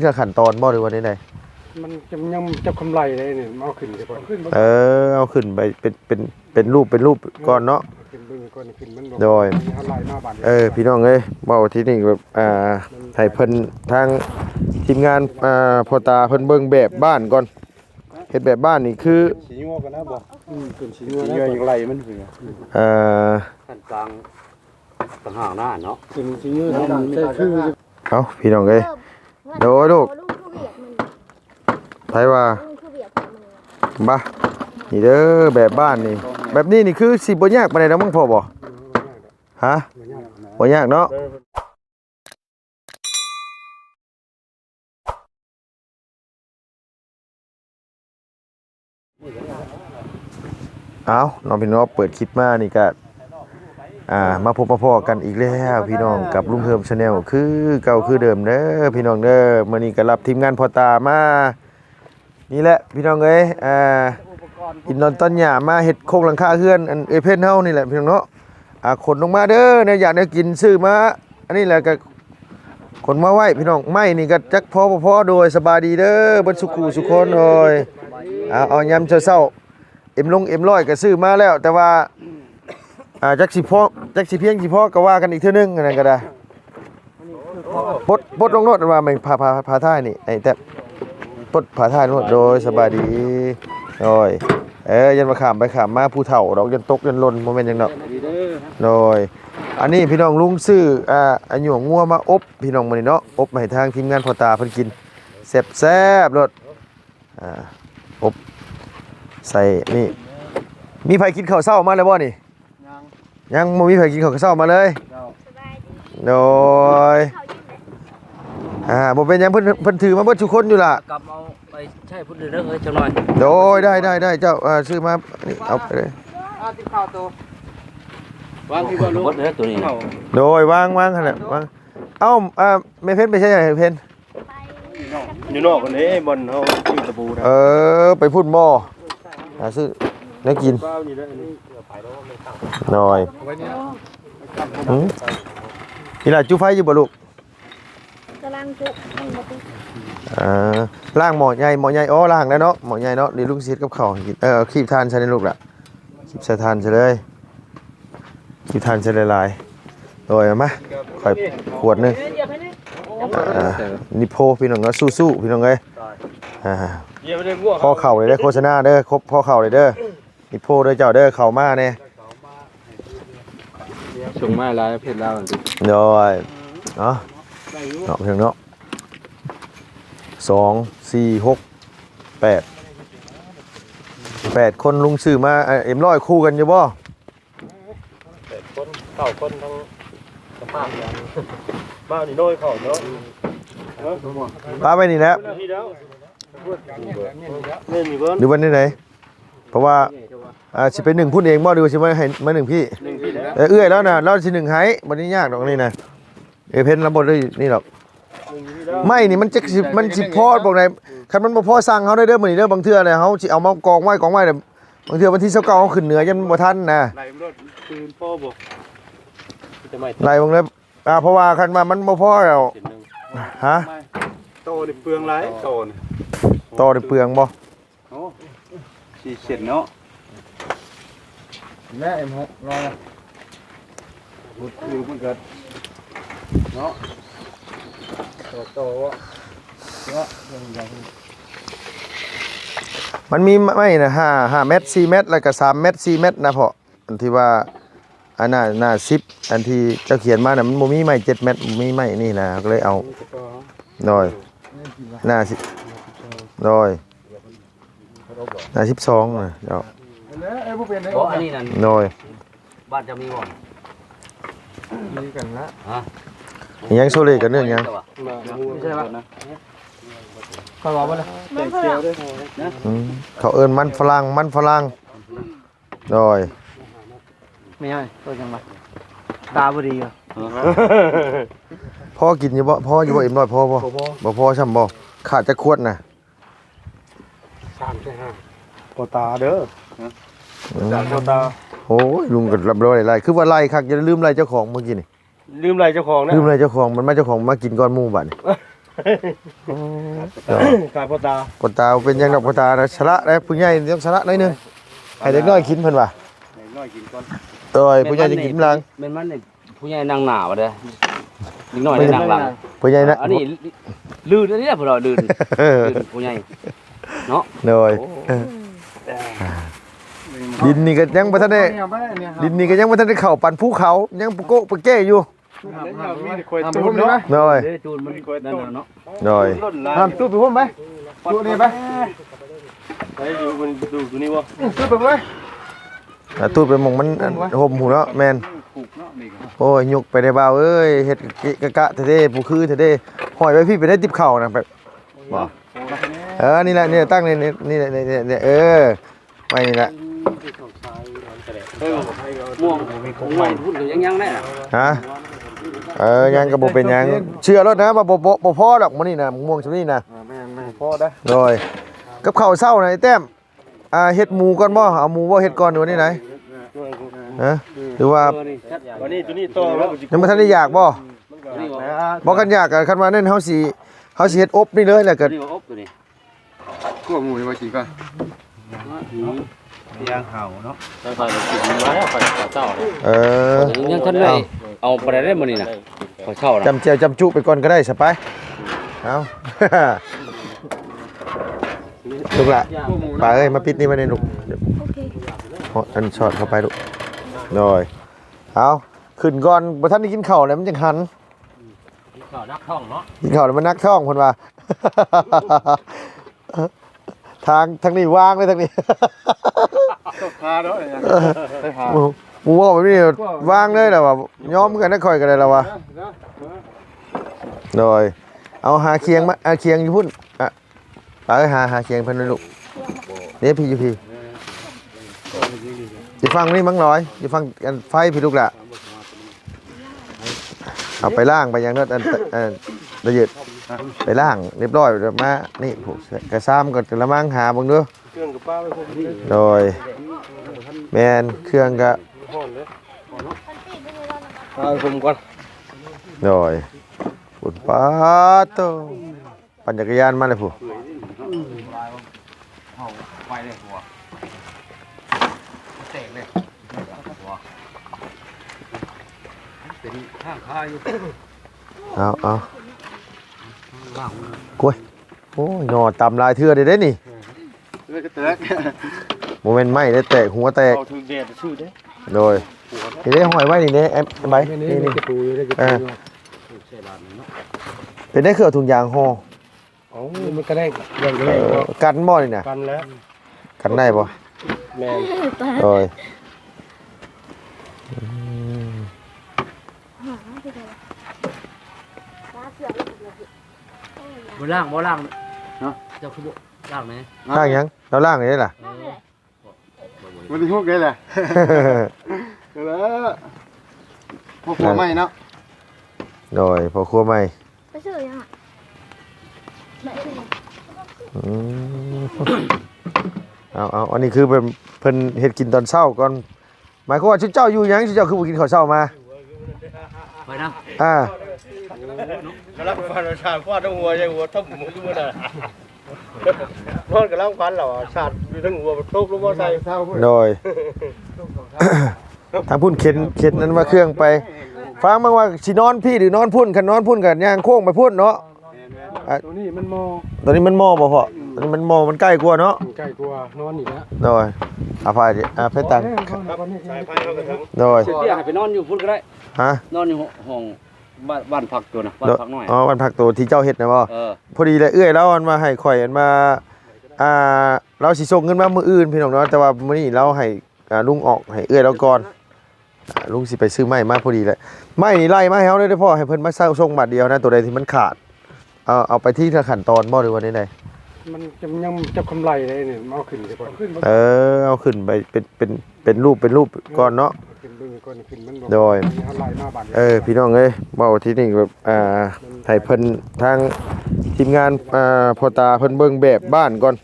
เรื่องขั้นตอนบ่หรือว่าใดมันจะยังจะกำไรเลยเนี่ยเอาขึ้นไปก่อนขึ้นๆเออเอาขึ้นไปเป็นเป็นเป็นรูปเป็นรูปก่อนเนาะ ขึ้นเบิ่งก่อนขึ้นมันโดยมีอะไรมาบัดเออพี่น้องเอ้ยเว้าที่นี่แบบอ่าให้เพิ่นทางทีมงานอ่าพ่อตาเพิ่นเบิ่งแบบบ้านก่อนเฮ็ดแบบบ้านนี่คือสีงัวกันนะบ่อืมขึ้นสีสีงัวเยนะอะอย่างไรมันเป็นไงเอ่อขั้นกลางต่างหากหน้าเนาะขึ้นสีงัวนะใช่คือเอ้าพี่น้องเอ้ย โดยลูกลุงคือเบียดมันไผว่าลุงคือเบียดมันบ่นี่เด้อแบบบ้านนี่ แบบนี้นี่คือสิบ่ยากปานใดนะมึงพ่อบ่ฮะบ่ยากเนาะเอาน้องพี่น้องเปิดคลิปมานี่ก็ อ่ามาพบมาพอกันอีกแล้วพี่น้องกับลุงเฮิมชาแนลคือเก่าคือเดิมเด้อพี่น้องเด้อมื้อนี้ก็รับทีมงานพอตามานี่แหละพี่น้องเอ้ยอ่าอินนอนต้นหญ้ามาเฮ็ดโครงหลังคาเฮือนอันเอเพนเฮานี่แหละพี่น้องเนาะอ่าขนลงมาเด้อเนี่ยอยากได้กินซื้อมาอันนี้แหละก็ขนมาไว้พี่น้องไม่นี่ก็จักพอบ่พอโดยสบายดีเด้อบิดสุขูสุคนโอยอ่าเอายามเช้าเอ็มลงเอ็มร้อยก็ซื้อมาแล้ว แต่ว่า อ่าจักสิพอจักสิเพียงสิพอก็ว่ากันอีกเทื่อนึงอันนั้นก็ได้ปดปดลงโนดว่ามันพาพาพาท่ายนี่ไอ้แต่ปดผาท่ายนวดโดยสบายดีโดยเอ้ยยันมาขามไปขามมาผู้เฒ่าดอกยันตกยันลนโมเมนต์ยังดอกโดยอันนี้พี่น้องลุงซื้ออ่าอันหยวงงัวมาอบพี่น้องมื้อนี้เนาะอบมาให้ทางทีมงานพอตาเพิ่นกินแซ่บแซ่บรสอ่าอบใส่นี่มีไผกินข้าวเช้ามาแล้วบ่นี่ ยังบ่มีไผกินข้าวเช้ามาเลยสบายดีโดยเขายืนเลยอ่าบ่เป็นหยังเพิ่นเพิ่นถือมาเบิดทุกคนอยู่ล่ะ กลับเอาไปใช่พุ่นเด้อเอ้ยจังหน่อยโดยได้ได้ได้เจ้าอ่าซื้อมานี่เอาไปเลยวางที่บ่รู้เด้อตัวนี้โดยวางวางขนาดวางเอ้าอ่าเมเพนไปใช่ไหมเพนไปอยู่นอกกันนี้บนเฮาอยู่ตะบูนะเออไปพูดบ่อหาซื้อ นักกินเป้านี่ได้อันนี้หน่อยไว้เนี่ยหืมนี่ล่ะจุไฟอยู่บ่ลูกกำลังจุมันมาติอ่าล่างหมอใหญ่หมอใหญ่อ๋อล่างแล้วเนาะหมอใหญ่เนาะนี่ลุงซิดกับข้าวให้กินเออเอาคีบทานใช่ไหมลูกล่ะคีบใส่ทานใช่เลยคีบทานใช่เลยลายโดยเอามาข่อยขวดหนึงอ่านิโพพี่น้องเนาะสู้ๆพี่น้องเอ้ยอ่า เยี่ยมได้ง่วงพ่อเข่าเลยเด้อโฆษณาเด้อครบพ่อเข่าเลยเด้อ นิโพเด้อเจ้าเด้อเข่ามาเนี่ยส่งมาหลายเพจแล้วโดยเนาะเนาะเพียงเนาะสองสี่หกแปดแปดคนลุงซื้อมาเอ่อเอ็มร้อยคู่กันอยู่บ่คนเก่าคนทั้งสภาพอย่างบ้านนี่น้อยเขาเนาะป้าไปนี่แหล้วที่แล้วเล่นมีเบิ้ลดูวันนี้ไหนเพราะว่า อ่าสิเป็นหนึ่งพูดเองบ่ดูสิมาให้มาหนึ่งพี่หนึ่งที่แล้วเออเอื้อยแล้วนะเราสิหนึ่งให้วันนี้ยากดอกนี่นะเออเพนระบบเลยนี่หรอกหนึ่งที่แล้วไม่นี่มันจะสิมันสิพอบอกไหนคันมันบ่พอสั่งเขาได้เด้อมื้อนี้เด้อบางเทื่อเนี่ยเขาสิเอามากองไว้กองไว้แต่บางเทื่อวันที่29เขาขึ้นเหนือยันบ่ทันนะไหลรถปืนพ่อบอกจะไม่ไล่บางเลยอ่าเพราะว่าคันว่ามันบ่พอแล้วเห็นหนึ่งฮะโตนี่เปลืองไรโตนี่ต่อได้เปลืองบ่สี่เศษเนาะ แม่เอ็มหกรอบุดคือมันเกิดเนาะโตโตวะมันมีไม่นะ5 5เมตร4เมตร แล้วก็3เมตร4เมตรนะเพาะอันที่ว่าอันน่ะน่ะ10อันที่เจ้าเขียนมาน่ะมันบ่มีไม้7เมตรบ่มีไม้นี่นะก็เลยเอาโดยหน้าสิโดยหน้า12นะเจ้า บ่อันนี้นั่นโดยบ้านจะมีบ่มีกันละฮะอิหยังโซเลกันเรื่องหยังมาไม่ใช่ปะนะก็รอบ่ล่ะมันเพื่ออืมเขาเอิ้นมันฝรั่งมันฝรั่งโดยไม่ใช่ตัวจังหวัดตาบ่ดีอะพ่อกินอยู่บ่พ่ออยู่บ่เอ็มน้อยพ่อบ่บ่พ่อช่ำบ่ขาดจะขวดน่ะสามใช่ห้าโคตาเด้อ อืมสามโคตาโอ้ยลุงก็รับร้อยไล่คือว่าไล่คักอย่าลืมไล่เจ้าของเมื่อกี้นี่ลืมอะไรเจ้าของนะลืมไล่เจ้าของมันมาเจ้าของมากินก่อนหมู่บัดนี่ขาดพ่อตาปตาเป็นยังดอกปตานะชะละได้ผู้ใหญ่ต้องชะละหน่อยหนึงให้เด็กน้อยกินเพิ่นว่าน้อยกินก่อนโดยผู้ใหญ่จะกินหลังแม่นมันนี่ผู้ใหญ่นั่งหนาวเด้อนิดหน่อยได้นั่งหลังผู้ใหญ่นะอันนี้ลื่นอันนี้แหละพวกเราลื่นเออลื่นผู้ใหญ่เนาะ โดยโอ้ ดินนี่ก็ยังบ่ทันได้ดินนี่ก็ยังบ่ทันได้เข้าปันภูเขายังปะโกะปะเก้อยู่มีคอยตูนเนาะโดยเด้อจูนมันนั่นน่ะเนาะโดยล้นลาทำตู้ไปพุ่มไปตู้นี่ไปไปอยู่บนดูตัวนี้วะตู้ไปเลยอะตูดไปหมองมันอันห่มหูเนาะแม่นผูกเนาะนี่ก็โอ้ยยกไปได้บ่าวเอ้ยเฮ็ดกะกะเท่ๆผู้คือเท่ๆห้อยไว้พี่ไปได้ติบเข่านะแบบบ่เออนี่แหละนี่ตั้งนี่นี่นี่นี่นี่นี่เออไว้นี่แหละเออ ม่วงของใหม่พูดก็ยังยังได้น่ะฮะเออยังก็บ่เป็นหยังเชื่อรถนะว่าบ่บ่บ่พอดอกมื้อนี้นะม่วงซุนี้นะแม่แม่พ่อได้โดยกับข้าวเช้าน่ะไอ้แต้มอ่าเฮ็ดหมูก่อนบ่เอาหมูบ่เฮ็ดก่อนหรือว่านี่ไหนฮะหรือว่าเออนี่ชัดวันนี้ตัวนี้ต่อแล้วยังบ่ทันได้อยากบ่นี่บ่บ่กันอยากก็คันว่านั่นเฮาสิเฮาสิเฮ็ดอบนี่เลยแหละก็นี่บ่อบตัวนี้ขั้วหมูมากินก่อน ยางเห่าเนาะไฟไฟมันกินมาแล้วไฟเจ้าเออยังทันได้เอาไปได้มื้อนี้น่ะขอเช่าน่ะจำเจียวจำจุไปก่อนก็ได้สไปเอาลูกละป่าเอ้ยมาปิดนี่มาในลูกเดี๋ยวโอเคเอาอันช็อตเข้าไปลูกหน่อยเอาขึ้นก่อนบ่ทันได้กินข้าวแล้วมันจังหันข้าวนักท่องเนาะกินข้าวแล้วมันนักท้องเพิ่นว่าทางทางนี้ว่างเลยทางนี้ พาเนาะไปพาหมูหมูว่าแบบนี้ว่างเลยแหละว่าย้อมกันได้คอยกันเลยแล้ววะโดยเอาหาเคียงมาเอาเคียงอยู่พุ่นอะไปหาหาเคียงเพิ่นเลยลูกเดี๋ยวพี่อยู่พี่อยู่ฟังนี่มั้งน้อยอยู่ฟังกันไฟพี่ลูกละเอาไปล่างไปยังนั้นอันอันละเอียดไปล่างเรียบร้อยมานี่ผูกกระซ้ำกับกระมังหาบังเด้อ เครื่องกับป้าไปพวกนี้โดยแมนเครื่องก็ห่อนเลยเอาผมก่อนโดยปุ่นป้าโตปั่นจักรยานมาเลยผู้ไปเลยหัวเตะเลยหัวเป็นข้างคาอยู่เอาเอากล้วยโอ้ยหนอตำลายเทือได้ได้นี่ เลือกกระเตกโมเมนต์ไหม้ได้แตกหัวแตกเอาถึงแดดชื่อเด้โดยนี่ได้หอยไว้นี่เนี่ยแอมใบนี่นี่ปูอยู่ได้เออเป็นได้เครือถุงยางห่อโอ้มันก็ได้อย่างเออกันบ่นี่นะกันแล้วกันได้บ่แม่โดยหาที่ไหนตาเสือกเลยบนล่างบนล่างเนาะเจ้าคือบ่ ล่างไหนล่างยังเราล่างนี่ได้ล่ะมันที่พวกนี้แหละแล้วพวกหัวไหม้เนาะโดยพอครัวใหม่ไปซื้อยังอะไม่ซื้ออืมเอาเอาอันนี้คือเป็นเพิ่นเฮ็ดกินตอนเช้าก่อนหมายความว่าชุดเจ้าอยู่หยังชุดเจ้าคือบ่กินข้าวเช้ามาไปนะอ่ากำลังฟันชาติฟาดทั้งหัวใจหัวทับหมูทุกคนอะ พอดกำลังฟันเหรอชาติอยู่ทั้งหัวทุกลูกว่าใส่เท่าพวกโดยทางพุ่นเข็นเข็นนั้นมาเครื่องไป ฟังบ้างว่าสินอนพี่หรือนอนพุ่นคันนอนพุ่นกันย่างโค้งไปพุ่นเนาะตัวนี้มันมอตอนนี้มันมอบ่พอตอนนี้มันมอมันใกล้กว่าเนาะใกล้กว่านอนอีกแล้วโดยอาภัยดิอาเพชรตังสายไฟเข้ากระทั่งโดยเสียเตี้ยให้ไปนอนอยู่พุ่นก็ได้ฮะนอนอยู่ห้อง บ้านบ้านพักตัวนะบ้านโดยพักน้อย อ๋อวันพักตัวที่เจ้าเฮ็ดนะบ่ เออ พอดีเลยเอื้อยแล้วมันมาให้ข่อยอันมาอ่าเราสิส่งเงินมามื้ออื่นพี่น้องเนาะแต่ว่ามื้อนี้เราให้อ่าลุงออกให้เอื้อยเราก่อนอ่าลุงสิไปซื้อไม้มาพอดีเลยไม้นี่ไล่มาให้เฮาเลยเด้อพ่อให้เพิ่นมาเซาส่งบาทเดียวนะตัวใดที่มันขาดเอาเอาไปที่ขั้นตอนบ่หรือว่าใด มันจะยังจะกำไรเลยเนี่ยเอาขึ้นไปก่อนขึ้นๆเออเอาขึ้นไปเป็นเป็นเป็นรูปเป็นรูปก่อนเนาะ ขึ้นเบิ่งก่อนขึ้นมันโดยเอาลายมาบัดเออพี่น้องเอ้ยเว้าที่นี่แบบอ่าให้เพิ่นทางทีมงานอ่าพ่อตาเพิ่นเบิ่งแบบบ้านก่อน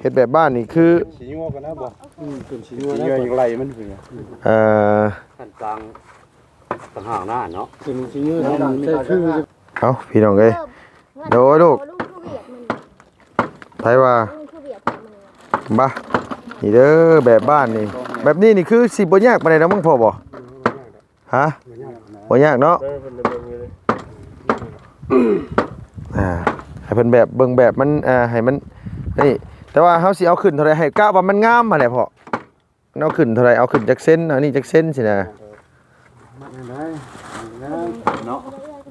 เฮ็ดแบบบ้านนี่คือสีงัวกันนะบ่อืมขึ้นสีสีงัวงัแล้ววอย่างไรมันเป็นไงเอ่อขั้นกลางต่างหากหน้าเนาะขึ้นสีงัวแล้วใช่คือเอาพี่น้องเอ้ยโดยลูก ลุงคือเวียดมันไผว่าลุงคือเวียดมันบ่นี่เด้อแบบบ้านนี่ แบบนี้นี่คือสิบ่ยากปานใดนะมึงพ่อบ่ฮะบ่ยากเนาะได้เป็นเบิ่งอยู่เลยอ่าให้เพิ่นแบบเบิ่งแบบมันอ่าให้มันนี่แต่ว่าเฮาสิเอาขึ้นเท่าใดให้กะว่ามันงามมาแหละพ่อเอาขึ้นเท่าใดเอาขึ้นจักเส้นอันนี้จักเส้นสินะเนาะ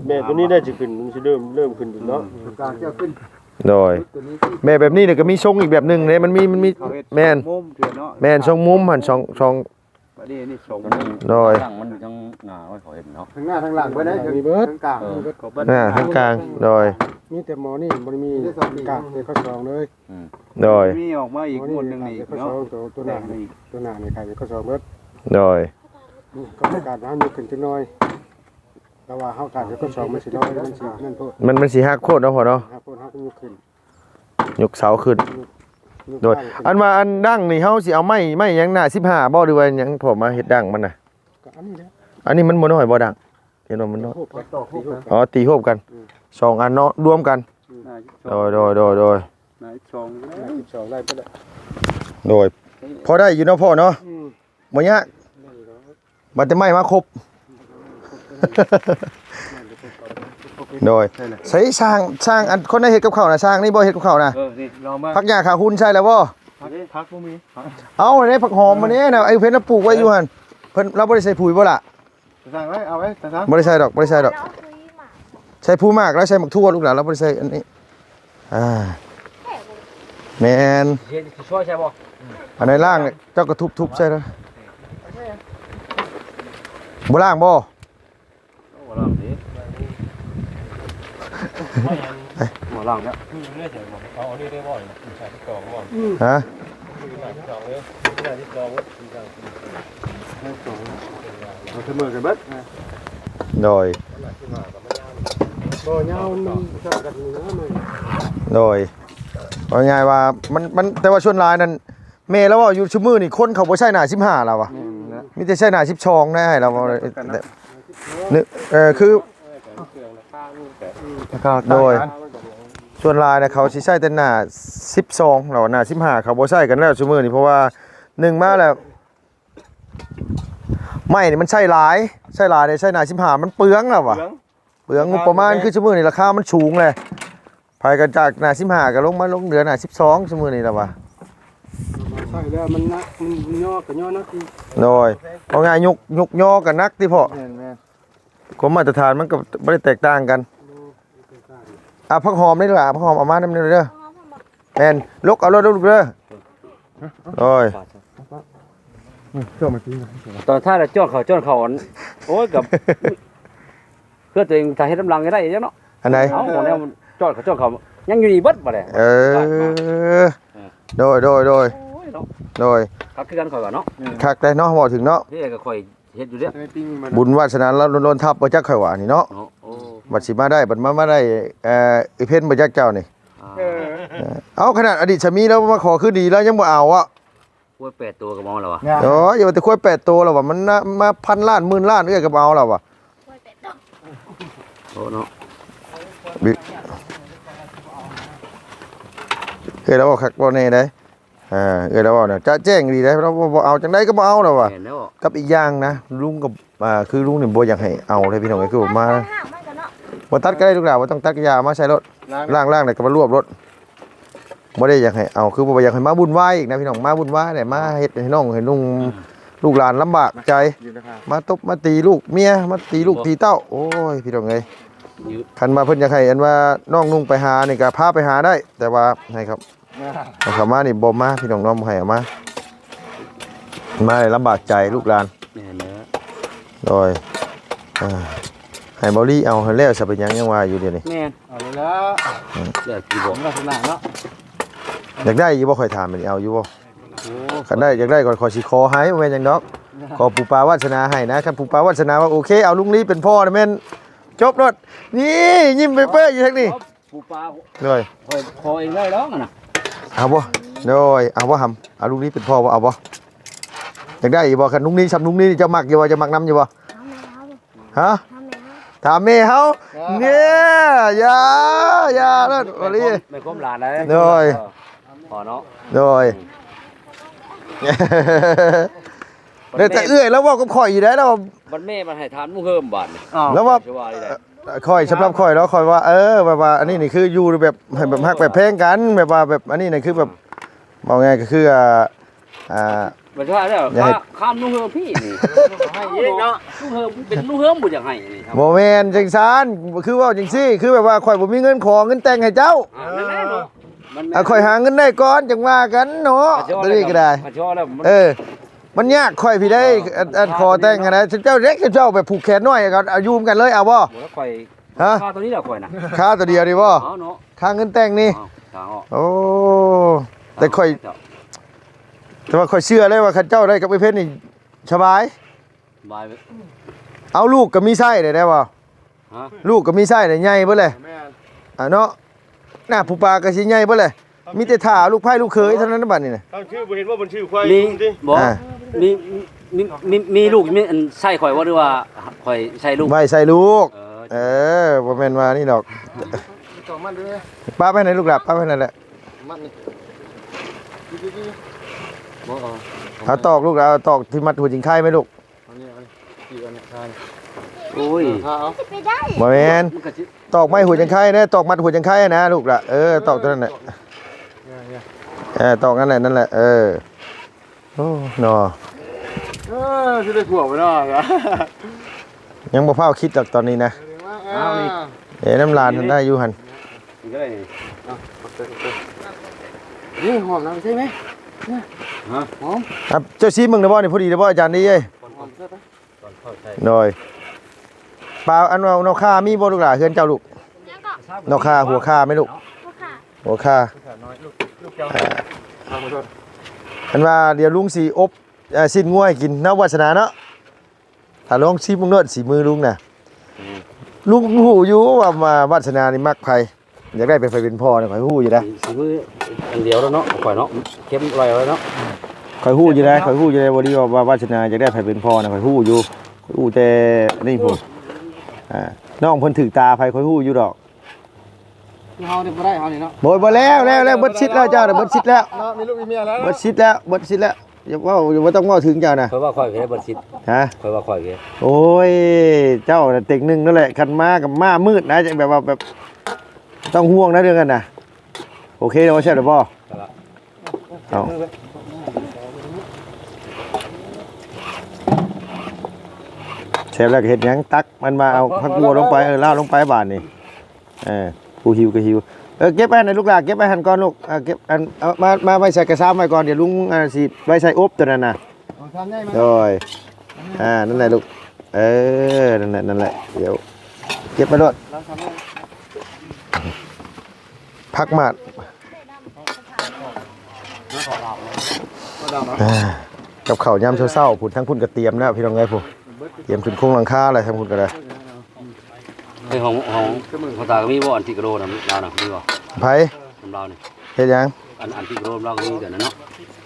แม่ตัวนี้ได้สิขึ้นมันสิเริ่มเริ่มขึ้นอยู่เนาะการเจ้าขึ้น โดยตัวนี้ที่แม่แบบนี้เนี่ยก็มีทรงอีกแบบหนึงเนี่ยมันมีมันมีเขาเฮ็ดแม่นมุมเถื่อนเนาะแม่นทรงมุมหั่นทรงทรงบัดนี้นี่ชงโดยตั้งมันอยู่ทั้งหน้าไว้เขาเห็นเนาะ ทั้งหน้าทั้งหลังบ่ได้มีเบิด ทั้งกลางมีเบิดหน้าทั้งกลางโดยมีแต่หมอนี่บ่ได้มีกากแต่ข้อสองเลยโดยมีออกมาอีกคนหนึงนี่ข้อสเนาะองตัวตัวหน้านี่ตัวหน้านี่ใครข้อสองเบิดโดยก็ประกาศว่ามีขึ้นจังน้อย แต่ว่าเฮาการข้อสองมันสิน้อยมันสินั่นโทษมันมันสิหักโคตรเนาะพ่อเนาะหาคนเฮาก็ยกขึ้นยกเสาขึ้น ยกโดยข้างขึ้นอันว่าอันดั้งนี่เฮาสิเอาไม้ไม้หยังหน้า15บ่หรือว่าหยังพอมาเฮ็ดดั้งมันน่ะ ก็อันนี้แหละอันนี้มันบ่น้อยบ่ดังเห็นว่ามันน้อยโคตรต่อโคตรอ๋อตีโฮบกันสองอันเนาะรวมกันโดยโดยโดยโดยนายชงหน้าสิบสองได้ปะเนี่ยโดยพอได้อยู่เนาะพ่อเนาะอืมบ่ยากบัดแต่ไม้มาครบ โดยใช้สร้างสร้างอันคนได้เฮ็ดกับข้าวน่ะสร้างนี่บ่เฮ็ดกับข้าวน่ะเออนี่ลองมาผักหญ้าขาหุ่นใช่แล้วบ่พักบ่มีเอาได้ผักหอมมานี่น่ะไอ้เพิ่นน่ะปลูกไว้อยู่หั่นเพิ่นเราบ่ได้ใส่ปุ๋ยบ่ล่ะสั่งไว้เอาไว้สั่งบ่ได้ใส่ดอกบ่ได้ใส่ดอก แล้วคุยหมาใส่ผู้มากแล้วใส่หมักทั่วลูกหลานเราบ่ได้ใส่อันนี้ อ่าแค่บ่แม่นเฮ็ดช่วยใช่บ่อันไหนล่างเนี่ยเจ้าก็ทุบๆใช่แล้วบ่ล่างบ่ บ่ล่างดิบ่ล่างแล้วเอาอันนี้ได้บ่อยใส่ที่กองบ่ฮะที่กองเลยใส่ที่กองเอาเสมอกันเบิดโดยบ่ยาวมันชอบกันนะมันโดยว่าง่ายว่ามันมันแต่ว่าชวนหลายนั้นแม่แล้วว่าอยู่ชุมือนี่คนเขาบ่ใช่หน้า15แล้วว่ะมีแต่ใช่หน้า12นะให้เราว่าแต่ นึกเออคือโดยส่วนหลายนะเขาสิใช้แต่หน้า12แล้วหน้า15เขาบ่ใช้กันแล้วชุมือนี่เพราะว่าหนึ่งมาแล้วไม่นี่มันใช้หลายใช้หลายเนี่ยใช้หน้า15มันเปลืองแล้วว่ะเปลืองงบประมาณคือชั่วโมงนี่ราคามันสูงเลยภายกันจากหนาสิบห้าก็ลงมาลงเหลือหนาสิบสองชั่วโมงนี่แล้ววะใส่แล้วมันนะมันย่อกับย่อนะที่โดยเอาง่ายยุกยุกย่อกันนักที่พอแม่นแม่น ความมาตรฐานมันก็ไม่ได้แตกต่างกันอะพักหอมนี่ดีกว่าพักหอมเอามาน้ำนี่เด้อแมนลุกเอารถลูกเด้อโอ้ยช่วงเมื่อกี้ตอนถ้าเราจ้อนเขาจ้อนเขาอันโอ้ยกับเพื่อตัวเองถ้าเฮ็ดน้ำลังก็ได้จังเนาะอันไหนเอาของแนวมันจ้อนเขาจ้อนเขายังอยู่นี่เบิดบ่ได้เออโดยโดยโดยโอ้ยเนาะโดยคักคือกันข่อยว่าเนาะคักได้เนาะบอกถึงเนาะนี่ก็ข่อย เฮ็ดอยู่เด้อจะไปปิ้งมันบุญวาสนาแล้วโดนทับบ่จักข่อยว่านี่เนาะเนาะโอ้บัดสิมาได้บัดมามาได้เอ่ออีเพิ่นบ่จักเจ้านี่อ่าเอาขนาดอดีตสามีแล้วมาขอคือดีแล้วยังบ่เอาอะกล้วยแปดตัวก็มองแล้ววะโอ้ยอย่าไปแต่คุยแปดตัวแล้วว่ะมันน่ะมาพันล้านหมื่นล้านเอ้ยก็บ่เอาแล้วว่ะคุยเป็ดดอกโอ้เนาะเอ้ยแล้วบ่คักบ่แน่ได้ อ่าเอ้ยแล้วบ่เนี่ยจะแจ้งดีได้เราบ่บ่เอาจังได๋ก็บ่เอาแล้วว่ะเห็นแล้วบ่กับอีกอย่างนะลุงกับอ่าคือลุงนี่บ่อยากให้เอาเลยพี่น้องเอ้ยคือผมมาห่างมันกันเนาะบ่ตัดก็ได้ทุกอย่างบ่ต้องตัดกระยามาใส่รถล่างๆได้ก็มารวบรถบ่ได้อยากให้เอาคือบ่อยากให้มาบุญวายอีกนะพี่น้องมาบุญวายเนี่ยมาเฮ็ดให้น้องให้ลุงลูกหลานลำบากใจอยู่นะครับมาตบมาตีลูกเมียมาตีลูกตีเต้า โอ้ยพี่น้องเอ้ยยืดคันมาเพิ่นอยากให้อันว่าน้องนุ่งไปหานี่ก็พาไปหาได้ แต่ว่าให้ครับ เอาเข้ามานี่บ่มาพี่น้องน้องบ่ให้เอามามาได้ลำบากใจลูกหลานแม่นแล้วโดยอ่าให้เบอลี่เอาให้แล้วสิเป็นหยังยังว่าอยู่เดี๋ยวนี้แม่นเอาเลยแล้วเดี๋ยวกี่บ่ลักษณะเนาะอยากได้อยู่บ่ค่อยถามมันเอาอยู่บ่โอ้คันได้อยากได้ก่อนขอสิขอให้บ่แม่นหยังดอกขอปู่ปาวาสนาให้นะคันปู่ปาวาสนาว่าโอเคเอาลุงลีเป็นพ่อนะแม่นจบรถนี่ยิ้มไปเป้ยอยู่ทางนี้ปูปลาเลยข่อยคอเองได้แล้วอะน่ะ เอาบ่โดยเอาบ่หำเอาลุงนี้เป็นพ่อบ่เอาบ่อยากได้อีบ่คันลุงนี้ซ้ำลุงนี้เจะมักอยู่บ่เจะมักน้ำอยู่บ่ทำแมวฮะทำแมวถามแม่เฮาเนี่ยอย่าอย่าเด้อบ่ลีไม่ก้มหลานเลยโดยพอเนาะโดยเด้แต่เอื้อยแล้วเว่ากับข่อยอยู่ได้แล้วมันแม่มันให้ทานหมู่เฮิมบาดนี่อ๋อแล้วว่า สิว่าได้ข่อยสำหรับข่อยแล้วข่อยว่าเออแบบว่าอันนี้นี่คืออยู่แบบให้แบบฮักแบบแพงกัน แบบว่าแบบอันนี้นี่คือแบบบอกไงก็คืออ่าอ่าบ่ใช่แล้วอย่าให้ ข้าข้ามหมู่เฮิมพี่นี่ให้อีกเนาะหมู่เฮิมเป็นหมู่เฮิมบ่อยากให้นี่ครับโมเมนจังซานคือว่าจังซี่ คือแบบว่าข่อยบ่มีเงินขอเงินแต่งให้เจ้าอ่านั่นแหละเนาะมันอะข่อยหาเงินได้ก่อนจังว่ากันเนาะตอนนี้ก็ได้มันชอบแล้วมันเออ มันยากข่อยพี่ได้อันอันขอแต่งกันนะเจ้าเล็กเจ้าแบบผูกแขนน้อยกันอายุมกันเลยเอาบ่บ่แล้วข่อยฮะค่าตัวนี้แหละข่อยน่ะค่าตัวเดียวดีบ่เอาเนาะค่าเงินแต่งนี่เอาทางออกโอ้แต่ข่อย แต่ว่าข่อยเชื่อเลยว่าคันเจ้าได้กับไอ้เพชรนี่สบาย บายไปเอาลูกก็มีไส้ได้ได้บ่ฮะลูกก็มีไส้ได้ใหญ่เบิดเลยแม่น อะเนาะหน้าผู้ปลาก็สิใหญ่เบิดเลย มีแต่ถ่าลูกไผ่ลูกเขยเท่านั้นนะบัดนี้น่ะตั้งชื่อบ่เห็นว่ามันชื่อควายมีดิบ่อ่ามีมีมีมีลูกมีอันใช่ข่อยว่าหรือว่าข่อยใช่ลูก ไว้ใส่ลูก เออ เออบ่แม่นว่านี่ดอกจอมันด้วยป้าไปไหนลูกหลับป้าไปไหนแหละมันนี่บ่เอาเอาตอกลูกหลานเอาตอกที่มัดหัวจิงไข่ไหมลูกอันนี้อันนี้กี่อันเนี่ยทานโอ้ยถ้าเอาสิไปได้บ่แม่นมันก็สิตอกไม้หัวจิงไข่นะตอกมัดหัวจิงไข่นะลูกละเออตอกตัวนั้นแหละเนี่ย เนี่ยเออตอกนั่นแหละนั่นแหละเออโอ้เนาะเออสิได้ถั่วไปเนาะเหรอยังบ่พาคิดดอกตอนนี้นะเอานี่เอ๋น้ำลานทันได้อยู่หันมันก็ได้นี่นี่หอมนะใช่ไหมฮะหอมครับเจ้าซีมึงนะบ่นี่พอดีนะบ่อาจารย์นี่เอ้ยหอมใช่ไหมก่อนเข้าใช่หน่อยปลาอันว่านอกค่ามีบ่ลูกหลานเฮือนเจ้าลูกแล้วก็นอกค่าหัวค่าไหมลูกพวกค่ะหัวค่าเอามาโทษอันว่าเดี๋ยวลุงสิอบเอ่อสิ้นง่วยกินเนาะวาสนาเนาะถ้าลองชิมมึงเด้อสีมือลุงน่ะลุงหูอยู่ว่ามาวัสนานี่มักไผอยากได้ไปไฟเป็นพ่อน่ะข่อยฮู้อยู่นะสิมืออันเดียวแล้วเนาะข่อยเนาะเข้มลอยไว้เนาะข่อยฮู้อยู่นะข่อยฮู้อยู่นะบ่ดีว่าว่าวาสนาอยากได้ไผเป็นพ่อน่ะข่อยฮู้อยู่ข่อยฮู้แต่นี่พุ่นอ่าน้องเพิ่นถึกตาไผข่อยฮู้อยู่ดอกที่ เฮาเนี่ยบ่ได้เฮานี่เนาะโบยบ่แล้วแล้วแล้วเบิดชิดแล้วเจ้าน่ะเบิดชิดแล้วเนาะมีลูกมีเมียแล้วเบิดชิดแล้วเบิดชิดแล้วอย่าว่าอย่าบ่ต้องว้าถึงเจ้านะข่อยว่าข่อยแค่บ่สิทฮะข่อยว่าข่อยแค่โอ้ยเจ้าน่ะเต็งหนึ่งนั่นแหละคันมากับมามืดนะจะแบบว่าแบบต้องห่วงนะเรื่องกันนะโอเคเดี๋ยวใช่หรือเปล่าเอาเชฟแล้วเห็ดยังตักมันมาเอาผักบัวลงไปเออล่าดลงไปบาทนี่เออ ผู้หิวก็หิวเออเก็บไปในอยลูกหลานเก็บไปหันก่อนลูกอ่าเก็บอันเอามามาไว้ใส่กระซ้ำไว้ก่อนเดี๋ยวลุงอ่าสิไว้ใส่อบตัวนั้นนะเอาทำได้ไหมโดยอ่านั่นแหละลูกเออนั่นแหละนั่นแหละเดี๋ยวเก็บมาด้วยเราทำได้พักมาดบ่ดาวเนาะอ่ากับข้าวยามเช้าๆผุนทั้งพุ่นกระเตรียมแล้วพี่น้องไงผู้เตรียมขึ้นโครงหลังคาอะไรทั้งพุ่นก็ได้ ไอ้ของของของตาก็มีบ่อันที่กระโดดน่ะเราน่ะมีบ่ไผน้ำเรานี่เฮ็ดหยังอันอันที่กระโดดเราก็มีแต่นั้นเนาะ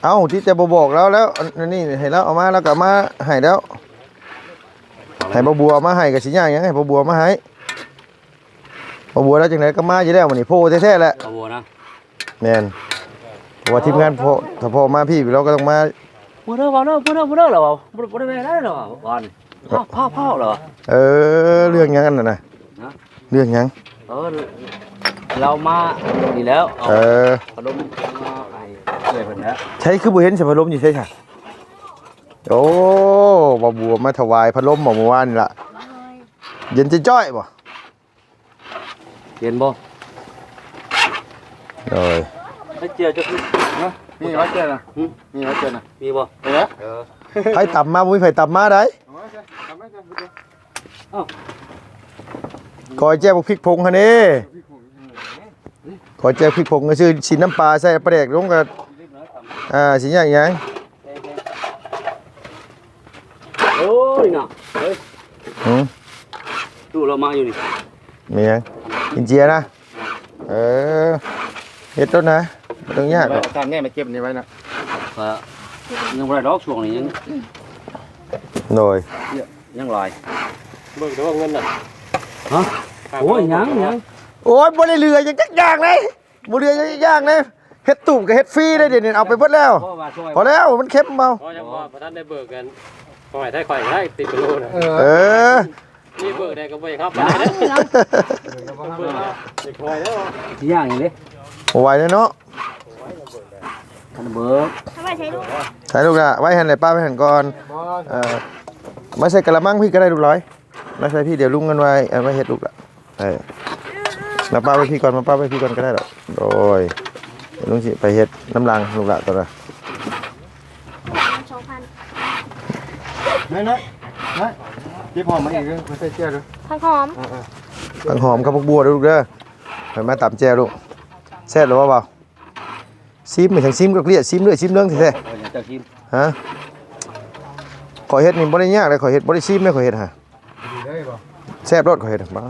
เอ้าที่จะบ่บอกแล้วแล้วอันนี้ให้แล้วเอามาแล้วก็เอามาให้แล้วให้บ่บัวเอามาให้ก็สิย่างหยังให้บ่บัวมาให้บ่บัวแล้วจังไดก็มาอยู่แล้วมื้อนี้โพแท้ๆแหละเอาบัวนะแม่นเพราะว่าทีมงานโพถ้าโพมาพี่เราก็ต้องมาบัวเด้อบัวเด้อบัวเด้อบัวเด้อเหรอบ่บ่ได้แม่ได้เหรอวันพ่อพ่อพ่อเหรอเออเรื่องหยังอันนั้นน่ะฮะ เรื่องหยังเออเรามานี่แล้วเอาเออขนมมาให้เพื่อนเพิ่นแล้วใช้คือบ่เห็นสิพัดลมอยู่ใช่ค่ะโอ้บ่บัวมาถวายพัดลมบ่เมื่อวานนี่ล่ะเย็นจะจ้อยบ่เห็นบ่โอ้ยไม่เจอจะคือนี่วัดเจอนะนี่วัดเจอนะมีบ่เห็นไหมเออไผต่ำมาบ่มีไผต่ำมาได้เอาไว้เจอทำไว้เจอคอ ยแจ้วพริกผงหั่นนี่คอยแจ้วพริกผงก็ชื่อสิน้ำปลาใส่ปลาแดกลงก็อ่าสิหยังหยังโอ้ยน่ะเฮ้ยหืมดูเรามาอยู่นี่มีหยังกินเจียนะเออเฮ็ดต้นนะบ่ต้องยากหรอกทำแน่มาเก็บนี่ไว้นะก็ยังบ่ได้ดอกช่วงนี้ยังโดยยังลอยเบิกแต่ว่าเงินน่ะ ฮะโอ้ยยังยังโอ้ยบ่ได้เหลืออย่างจักอย่างเลยบ่เหลืออย่างจักอย่างเลยเฮ็ดตุ่มกับเฮ็ดฟรีได้เดี๋ยวนี้เอาไปเบิดแล้วพ่อว่าช่วยพอแล้วมันเค็มเมาเพราะยังว่าพระท่านได้เบิกกันข่อยไทยข่อยได้ติดกิโลนะเออนี่เบิกได้ก็บ่อยครับไปได้เด้อเบิกเอาเด็กข่อยแล้วสิย่างอย่างนี้บ่ไหวเลยเนาะทันเบิกทำไมใช้ลูกใส่ลูกละไว้หั่นเลยป้าไว้หั่นก่อนเออมาใส่กระมังพี่ก็ได้ลูกร้อย มาใส่พี่เดี๋ยวลุงกันไว้เอาไว้เฮ็ดลูกละเออมาป้าไว้พี่ก่อนมาป้าไว้พี่ก่อนก็ได้ดอกโดยเดี๋ยวลุงสิไปเฮ็ดน้ำลังลูกละตัวละสองพันน้อยๆน้อยเก็บหอมมาอีกเด้อมาใส่เจียวเด้อผักหอมตังหอมกับพวกบัวเด้อลูกเด้อไปมาตำแจวลูกแซ่บหรือว่าเปล่าซิมไม่ถึงซิมก็เกลียดซิมเรื่อยซิมเรื่องแท้เออเจ้าชิมๆฮะขอยเฮ็ดนี่บ่ได้ยากเลยขอยเฮ็ดบ่ได้ซิมเลยขอยเฮ็ดฮะดีได้บ่ แซ่บรสขอยเฮ็ดมา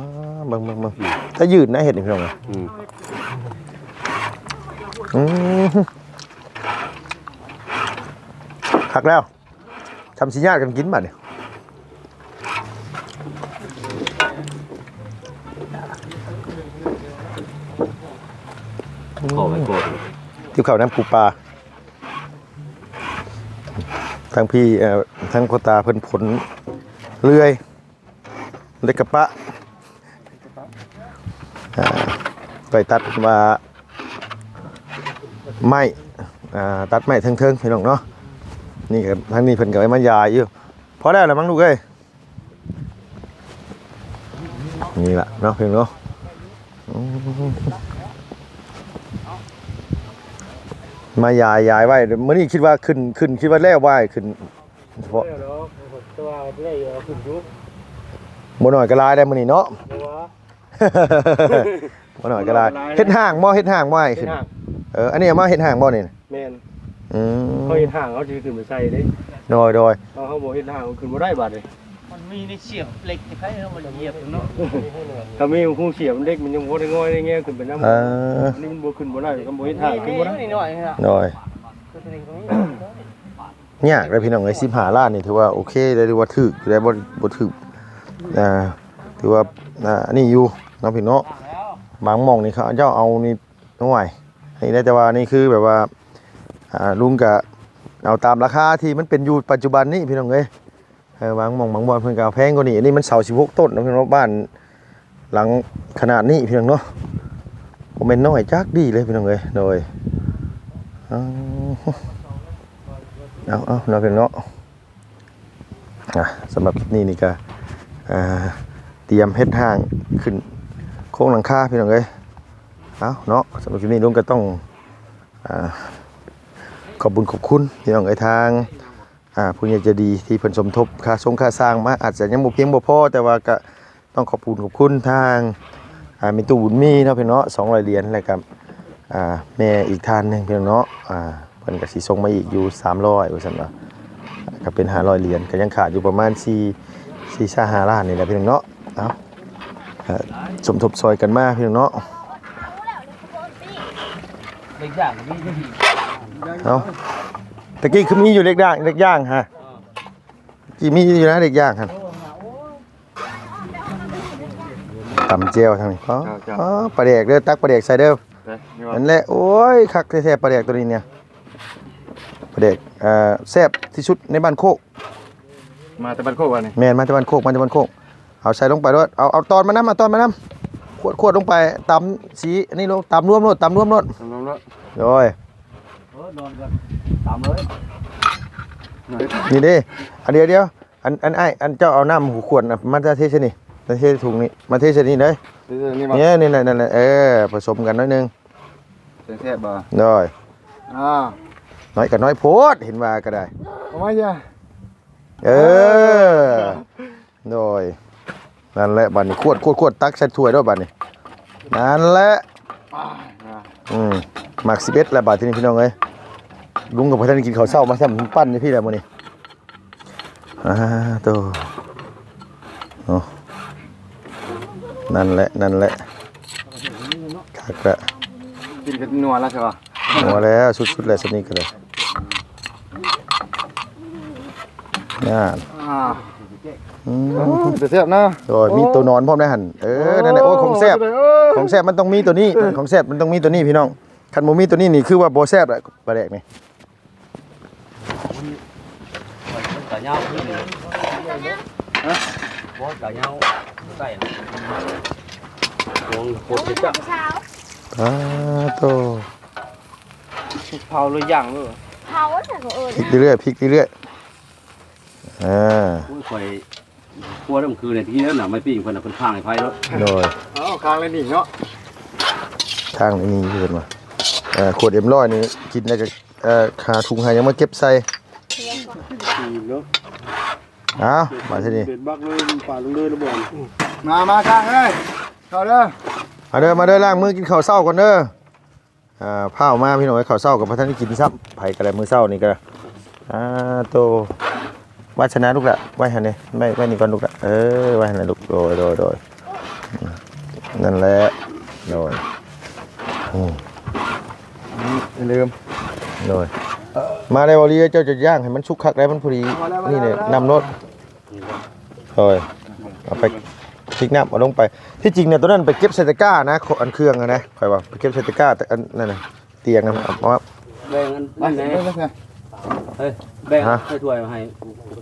เบิ่งเบิ่งเบิ่งถ้ายืดนะเฮ็ดนี่พี่น้องเอ้ยอืมอืมคักแล้วทำสิญาติกันกินบัดนี่ขอไปโกดทิวข้าวน้ำปูปลาทั้งพี่เอ่อทั้งพ่อตาเพิ่นผลเลื่อย เล็กกระปะอ่าไปตัดมาไม้อ่ตัดไม้เทิงๆพี่น้องเนาะนี่ก็ทั้งนี้เพิ่นก็ไว้มายายอยู่พอได้แล้วมั้งลูกเอ้ยนี่ละเนาะเพียงเนาะอืมายายยายไว้เมื้อนี้คิดว่าขึ้นขึ้นคิดว่าแล้วไหว้ขึ้นเฉพาะ เดี๋ยวเนาะตัวได้เอาขึ้นอยู่บ่น้อยก็หลายได้มื้อนี้เนาะ บ่ว่าบ่น้อยก็หลาย เฮ็ดห่างบ่เฮ็ดห่างบ่ให้เฮ็ขึ้ดนห่างเอออันนี้เอามาเฮ็ดห่างบ่นี่แม่นอืมเขาเฮ็ดห่างเขาสิขึ้นไปใส่เด้โดยโดยเอาเขาบ่เฮ็ดห่างขึ้นบ่ได้บาดเลยมันมีในเสียบเหล็กที่ใครเอามันเหยียบเนาะถ้ามีคู่เสียบเด็กมันยังบ่ได้ง่อยได้แง่ขึ้นไปนำเออนี่มันบ่ขึ้นบ่ได้ก็บ่เฮ็ดห่างขึ้นบ่ได้นี่หน่อยฮะโดยยากเลยพี่น้องเอ้ย15ล้านนี่ถือว่าโอเคเลยถือว่าถึกอยู่ได้บ่บ่ถึก อ่าถือว่าอ่านนี้อยู่เนาะพี่เนาะบางหมองนี่เขาเจ้าเอานี่น้อยให้ได้แต่ว่านี่คือแบบว่าอ่าลุงก็เอาตามราคาที่มันเป็นอยู่ปัจจุบันนี้พี่น้องเอ้ยเออบางหมองบางบอนเพิ่นกเอาแพงกว่านี้อันนี้มันเสา16ต้นเนาะพี่น้องบ้านหลังขนาดนี้พี่น้องเนาะบ่แม่นน้อยจักดีเลยพี่น้องเอ้ยโดยเอาเอาเราเป็นเนาะอะสำหรับคลิปนี้นี่ก็ เตรียมเฮ็ดห้างขึ้นโค้งหลังคาพี่น้องเอ้ยเอาเนาะสำหรับคลิปนี้ลุงก็ต้องอขอบบุญขอบคุณพี่น้องเอ้ยทางผู้ใหญ่จะดีที่เพิ่นสมทบค่าสงค่าสร้างมาอาจจะยังบ่เพียงบ่พอแต่ว่าก็ต้องขอบคุณขอบคุณทางมีตู้บุญมีเนาะพี่เนาะ200เหรียญแล้วก็อ่าแม่อีกท่านหนึงพียงเนาะอ่าเพิ่นก็สิส่งมาอีกอยู่300ว่าซั่นว่าก็เป็น500เหรียญก็ยังขาดอยู่ประมาณสี่ 4 4 5ล้านนี่แหละพี่น้องเนาะเอ้าเอ่อสมทบซอยกันมาพี่น้องเนาะเหล็กอย่างมีที่เอ้าตะกี้คือมีอยู่เล็กย่างเล็กย่างฮะกี่มีอยู่นะเล็กย่างฮะตำเจียวทางนี้อ๋ออ๋อปลาแดกเด้อตักปลาแดกใส่เด้อนั่นแหละโอ้ยคักแท้ๆปลาแดกตัวนี้เนี่ยปลาแดกเอ่อแซ่บที่สุดในบ้านโคก มาแต่บ้านโคกว่านี่แม่นมาจากบ้านโคกมาจากบ้านโคกเอาใส่ลงไปด้วยเอาเอาตอนมาน้ำมาตอนมาน้ำขวดขวดลงไปตำสีอันนี้ลงตำรวมรดตำรวมรดทำแล้วโดยเออนอนกันตามเลยนี่เดิอันเดียวเดียวอันอันไออันเจ้าเอาน้ำหูขวดน่ะมาเทใช่นี่มาเทถุงนี้มาเทใช่นี่เลยนี่มาเนี่ยนี่แหละนั่นแหละเออผสมกันหน้อยหนึงแซ่บบ่โดยอ่าน้อยกับน้อยโพดเห็นว่าก็ได้เอามาจ้ะ เออ โดย นั่นแหละบัดนี้ขวดขวดขวดตักใส่ถ้วยด้วยบัดนี้ นั่นแหละ อืมหมักสิบเอ็ดแล้วบาทที่นี่พี่น้องเอ้ยลุงกับพ่อท่านกินข้าวเช้ามาซ้ำปั้นนี่พี่แหละมื้อนี้อ่าโตเนาะนั่นแหละ นั่นแหละคักละกินกันนัวแล้วใช่ป่ะหัวแล้วสุดๆแล้วสนิทกันเลย น่าอ่าอืมเสียบนะโอ้ยมีตัวนอนพร้อมได้หั่นเออนั่นแหละโอ้ยของแซ่บของแซ่บมันต้องมีตัวนี้ของแซ่บมันต้องมีตัวนี้พี่น้องคันบ่มีตัวนี้นี่คือว่าบ่แซ่บแหละปลาแดกนี่กะเหงาขึ้นเลยฮะบ่กะเหงาใส่นะวงโคโอ้ตรยจัทำเช้าอ่าโตเผาเลยย่างเลยเผาแต่ก็เออพลิกเรื่อยๆพลิกเรื่อย ๆอ่าอุ้ยข่อยกลัวเรื่องคือในที่นั้นน่ะไม่ปิ้งเพิ่นน่ะเพิ่นพางให้ไผแล้วโดยเอ้าคางเลยนี่เนาะทางนี้เพิ่นว่าเอ่อขวดเอ็มร้อยนี่กินแล้วก็เอ่อหาถุงหายังมาเก็บใส่เนาะอ้าวมาที่นี่เด็ดบักเลยป่าลงเลยระบ่อนมามาคางเอ้ยเข้าเด้อมาเด้อมาเด้อล้างมือกินข้าวเช้าก่อนเด้ออ่าผ้าวมาพี่น้องไอ้ข้าวเช้ากับพระท่านได้กินซ้ำไผก็ได้มื้อเช้านี่ก็ได้อ่าโต วาชนะลูกละไว้หั่นนี่ไม่ไว้นี่ก่อนลูกละเออไว้หั่นน่ะลูกโดยโดยโดยอืมนั่นแหละโดยอืมอย่าลืมโดยมาได้บ่ลีเจ้าจะย่างให้มันสุกคักได้มันพอดีนี่เนี่ยนำรสโดยเอาไปพริกน้ำเอาลงไป ที่จริงเนี่ยตัวนั้นไปเก็บใส่ตะกร้านะอันเครื่องอะนะคอยว่าไปเก็บใส่ตะกร้าแต่อันนั่นน่ะเตียงนะเอามาแบ่งอันไปนั่นเด้แหอละเด้อเฮ้ย แบ่งฮะ ให้ถ้วยมาให้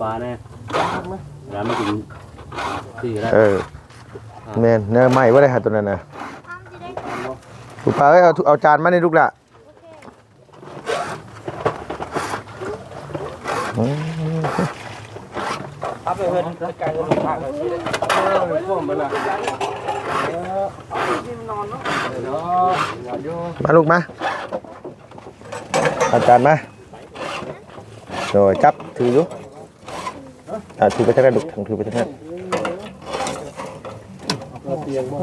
ปลาแน่แล้วไม่กินที่ได้เออแม่นเนื้อไหม้ว่าได้หาตัวนั้นน่ะทำจะได้ลูกปลาเอ้ยเอาเอาจานมาในลูกละอืมครับเพิ่นไกลๆลงทางเลยเออพ่วงไปละเออนี่มันนอนเนาะเนาะอย่าโยมาลูกมาเอาจานมา โดยจับถืออยู่อ่าถือไปทางนั้นลูกทางถือไปทางนั้นเตียงบ่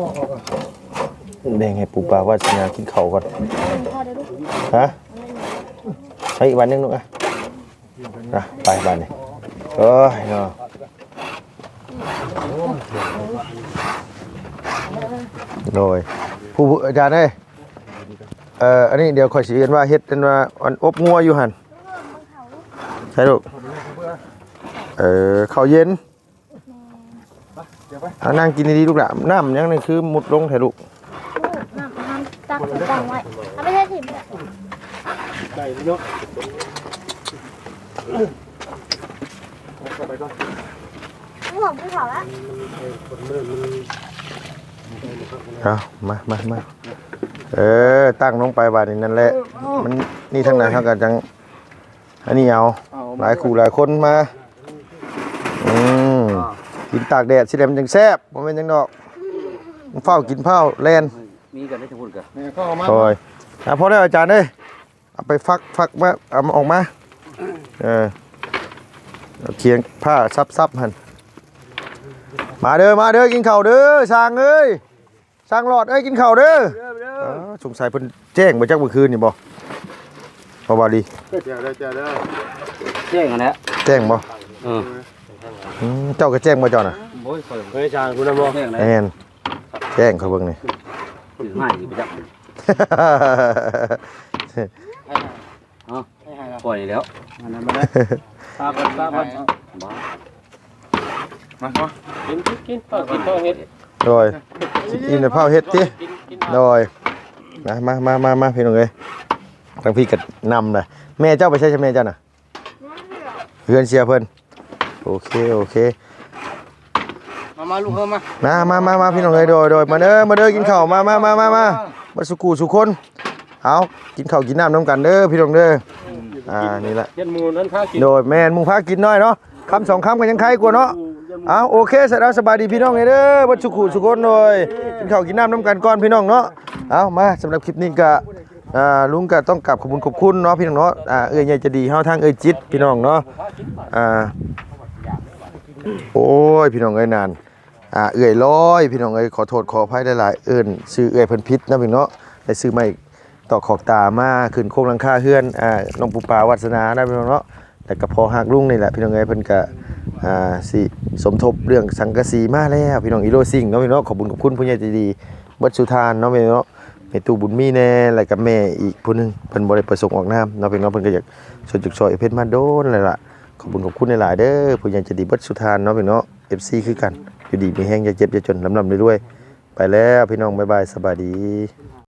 แดงให้ปูปลาวาสนากินเขาก่อนพอได้ลูกฮะไปอีวันหนึงลูกอะอะไปบ้านนี่เอ้ยเนาะโดยผู้อาจารย์เอ้เอ่ออันนี้เดี๋ยวขอยสิเรียนว่าเฮ็ดเป็นว่าอันอบงัวอยู่หั่น ช่ลูกเออข้าวเย็นเอานั่งกินดีๆลูกหละน้ำยังนี่คือมุดลงแท้ลูกน้ำน้ำตักใส่ตังไว้เอาไม่ได้ถิ่มเลยไก่เนาะไม่หอมไม่ขอละเอามามามาเออ ตั้งลงไปบาดนี้นั่นแหละ มันนี่ทั้งนั้นเท่ากันจัง อันนี้เอา หลายคู่หลายคนมาอืมกินตากแดดสิแดมนจังแซ่บบ่แม่นจังดอกมันเฝ้ากินเผาแล่นมีกันได้ทั้งคนกันนี่เข้ามาโอ้ยอะพอได้วอาจารย์เอ้ยเอาไปฟักฟักมาเอามาออกมาเออเอาเคียงผ้าซับๆหั่นมาเด้อมาเด้อกินข้าวเด้อช่างเอ้ยช่างหลอดเอ้ยกินข้าวเด้ออ๋อสงสัยเพิ่นแจ้งมาจากเมื่อคืนนี่บ่บ่ว่าดีเจ้าได้เจ้าได้ แจ้งกันแล้วแจ้งบ่เอออืมเจ้าก็แจ้งบ่เจ้าน่ะโอ้ยข่อยเฮ้ยจานคุณน่ะบ่แจ้งแล้วแม่นแจ้งเขาเบิ่งนี่ ถือให้อีกไปจักปล่อยแล้วอันนั้นมาได้ตาบันตาบันบ้ามามากินกินกินข้าวกินข้าวเฮ็ดโดยอินเดเผาเฮ็ดติกินกินโดยนะมามามามาพี่น้องเอ้ยทางพี่ก็นำเลยแม่เจ้าไปใช่ใช่แม่เจ้าน่ะ เพื่อนเชียร์เพิ่นโอเคโอเค มามาลูกเฮามานะมามามาพี่น้องเอ้ยโดยโดยมาเด้อมาเด้อกินข้าวมามามามามามาสุกูสุคน เอากินข้าวกินน้ำน้ำกันเด้อพี่น้องเด้ออ่านี่แหละเฮ็ดหมูนั้นข้าวกินโดยแม่นมุงพากินน้อยเนาะคำสองคำกันยังใครกว่าเนาะเอาโอเคเสร็จแล้วสบายดีพี่น้องเลยเด้อบัดสุขุสุคนโดยกินข้าวกินน้ำน้ำกันก่อนพี่น้องเนาะเอามาสำหรับคลิปนี้ก็ อ่าลุงก็ต้องกลับขอบคุณขอบคุณเนาะพี่น้องเนาะอ่าเอ้ยใหญ่จะดีเฮาทางเอ้ยจิตพี่น้องเนาะอ่าโอ้ยพี่น้องเอ้ยนานอ่าเอ้ยร้อย พี่น้องเอ้ยขอโทษขออภัยหลายๆเอิ้นซื้อเอ้ยเพิ่นพิษนะพี่เนาะได้ซื้อมาอีกต่อขอบตามาขึ้นโครงหลังคาเฮือนอ่าน้องปูปาวัสนานะพี่น้องเนาะแต่ก็พอหักลุงนี่แหละพี่น้องเอ้ยเพิ่นก็อ่าสิสมทบเรื่องสังกะสีมาแล้วพี่น้องอีโรซิงเนาะพี่น้องขอบคุณขอบคุณผู้ใหญ่ใจดีเบิดสุธานเนาะพี่น้อง แม่ตู้บุญมีแน่แล้วก็แม่อีกผู้หนึงเพิ่นบ่ได้ประสงค์ออกน้ำเนาะพี่น้องเพิ่นก็อยากส่วยจุกซอยเพชรมาโดนเลยล่ะขอบคุณขอบคุณหลายๆเด้อผู้ใหญ่ใจะดีเบิดสุธานเนาะพี่เนาะ FC คือกันอยู่ดีมีแห้งอย่าเจ็บอย่าจนลำลำด้วยๆไปแล้วพี่น้องบ๊ายบายสบายดี